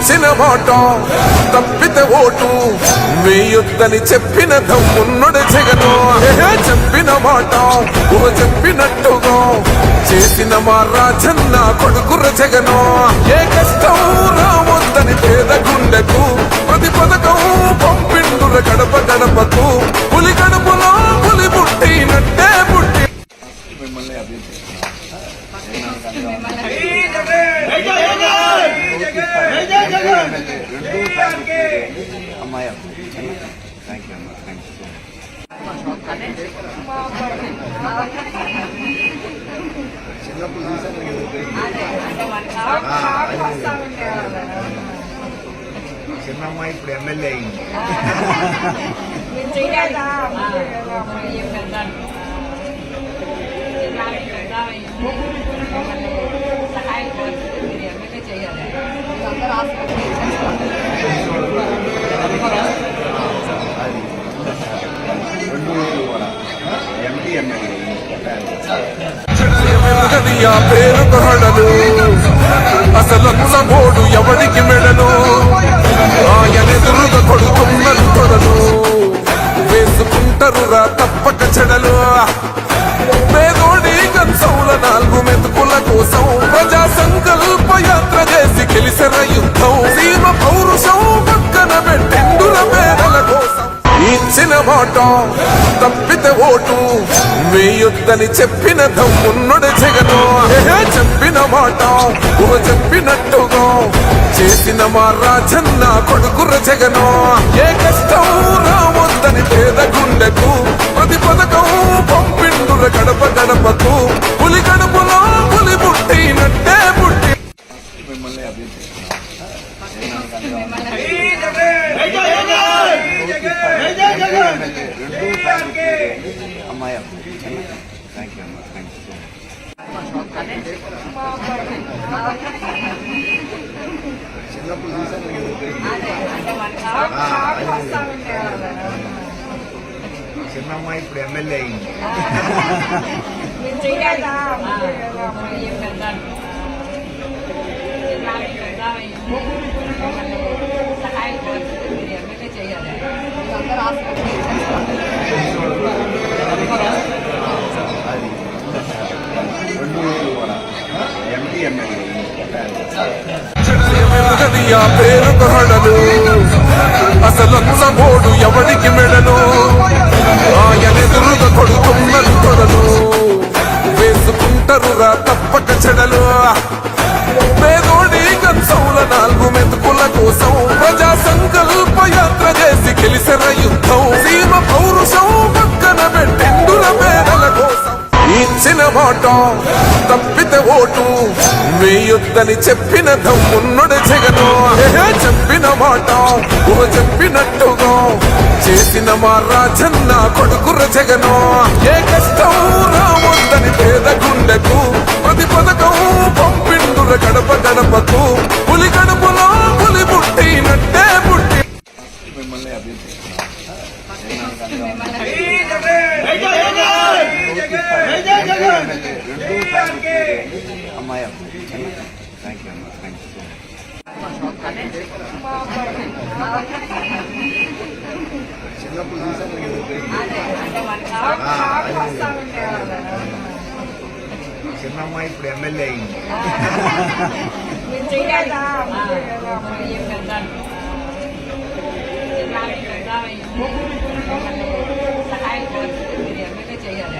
ఇచ్చిన మాట తప్పితే ఓటు. వేయొద్దని చెప్పిన దమ్మున్నడు జగను. చెప్పిన మాట ఓ చెప్పినట్టుగా. చేసిన మా రాజన్న కొడుకుర జగను. ఏ కష్టం రామ అమ్మాయి థ్యాంక్ యూ అమ్మా థ్యాంక్ యూ సో మచ్ చిన్నప్పుడు చూసాను చిన్న అమ్మాయి ఇప్పుడు ఎమ్మెల్యే అయింది అది మెరుగని ఆ పేరుకు హడలు. అసలంత మోడు ఎవడికి మెడలు? ఆయనెదురుగా కొడుతున్నది కొడలు. వేసుకుంటారు రా తప్పక చెడలు. ఇచ్చిన మాట తప్పితే ఓటు. వేయొద్దని చెప్పిన దమ్మున్నడు జగను. చెప్పిన మాట చెప్పినట్టుగా. చేసిన మా రాజన్న కొడుకుర జగను. ఏ కష్టం రామ అమ్మాయి థ్యాంక్ యూ అమ్మా థ్యాంక్ యూ సో మచ్ చిన్నప్పుడు చూసాను చిన్న అమ్మాయి ఇప్పుడు ఎమ్మెల్యే అయింది మెరుగని ఆ పేరుకు హడలు. అసలంత మోడు ఎవడికి మెడలు? ఆయనెదురుగా కొడుతున్నది కొడలు. వేసుకుంటారురా తప్పక చెడలు. ఇచ్చిన మాట తప్పితే ఓటు. వేయొద్దని చెప్పిన దమ్మున్నడు జగను. చెప్పిన మాట ఊహ చెప్పినట్టుగా. చేసిన మా రాజన్న కొడుకుర జగను. ఏ కష్టం రావద్దని చిన్నప్పుడు చూసాను చిన్న అమ్మాయి ఇప్పుడు ఎమ్మెల్యే అయింది చేయాలి